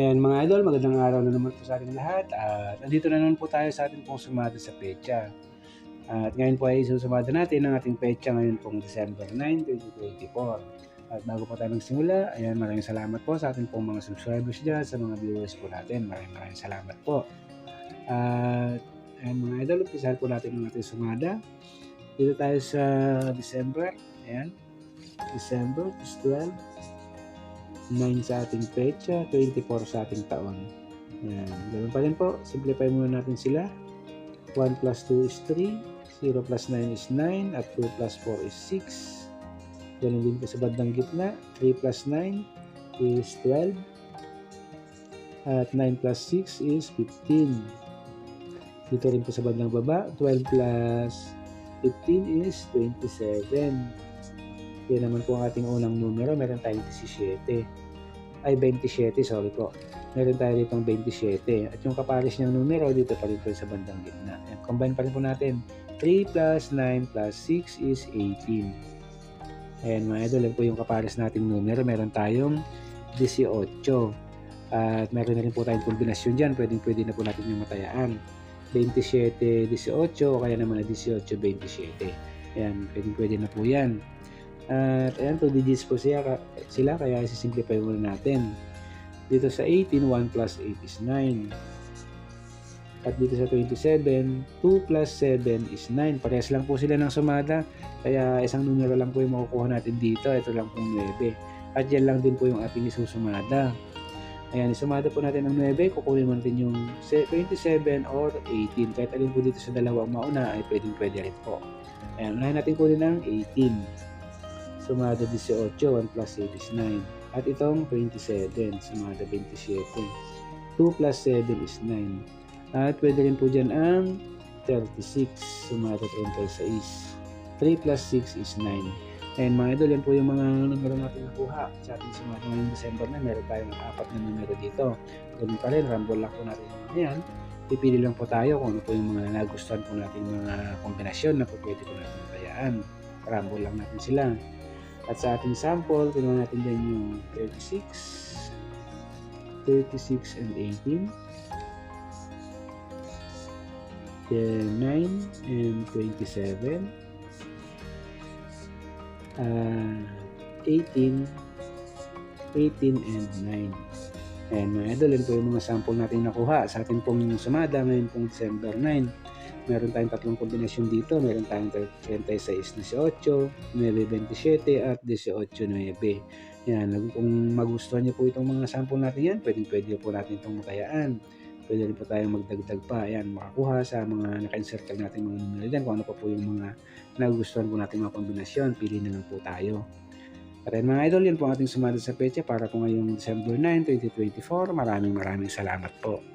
Ayan mga idol, magandang araw na naman po sa ating lahat. At andito na naman po tayo sa ating pong sumada sa pecha. At ngayon po ay isusumada natin ang ating pecha ngayon pong December 9, 2024. At bago po tayo magsimula, ayan maraming salamat po sa ating pong mga subscribers dyan, sa mga viewers po natin. Maraming maraming salamat po. At ayan mga idol, umpisahan po natin ang ating sumada. Dito tayo sa December. Ayan. December is 12. 9 sa ating pecha, 24 sa ating taon. Yan. Ganun pa rin po. Simplify muna natin sila. 1 plus 2 is 3. 0 plus 9 is 9. At 2 plus 4 is 6. Ganun din po sa bandang gitna. 3 plus 9 is 12. At 9 plus 6 is 15. Dito rin po sa bandang baba. 12 plus 15 is 27. Yan naman po ang ating unang numero. Meron tayong 17. Ay, 27, sorry po. Meron tayo dito 27. At yung kapares niyang numero, dito pa rin po sa bandang gitna. Yan, combine pa rin po natin. 3 plus 9 plus 6 is 18. Ayan mga idol, po yung kapares nating numero. Meron tayong 18. At meron na rin po tayong kombinasyon dyan. Pwedeng pwede na po natin yung matayaan. 27, 18 o kaya naman na 18, 27. Ayan, pwedeng pwede na po yan. At ayan, 2 digits po siya, sila, kaya isisimplify muna natin. Dito sa 18, 1 plus 8 is 9. At dito sa 27, 2 plus 7 is 9. Parehas lang po sila ng sumada, kaya isang numero lang po yung makukuha natin dito. Ito lang pong 9. At yan lang din po yung ating isusumada. Ayan, isumada po natin ang 9, kukunin mo natin yung 27 or 18. Kahit alin po dito sa dalawang mauna ay pwedeng pwede rin po. Ayan, unahin natin kunin ng 18. Sumada 18, 1 plus 8 is 9. At itong 27, sumada 27. 2 plus 7 is 9. At pwede rin po dyan ang 36, sumada 36. 3 plus 6 is 9. And mga idol, yan po yung mga numero natin nakuha sa ating sumada ngayong December na. Meron tayong apat na numero dito. Ganun pa rin, rumble lang po natin yung mga yan. Pipili lang po tayo kung ano po yung mga nagustuhan po natin mga kombinasyon na po pwede po natin matayaan. Rumble lang natin sila. At sa ating sample, kinuha natin dyan yung 36, 36 and 18, then 9 and 27, uh, 18, 18 and 9. And mga idol, yun yung mga sample natin nakuha. Sa ating pong sumada ngayon pong December 9 meron tayong tatlong kombinasyon dito. Meron tayong 36, 18, 9, at 18, Yan, kung magustuhan niyo po itong mga sample natin yan, pwedeng pwede po natin itong matayaan. Pwede rin po tayong magdagdag pa. Yan, makakuha sa mga naka-encircle natin mga numero dyan. Kung ano pa po yung mga nagustuhan po natin mga kombinasyon, pili na lang po tayo. At yan mga idol, yan po ang ating sumada sa pecha para po ngayong December 9, 2024. Maraming maraming salamat po.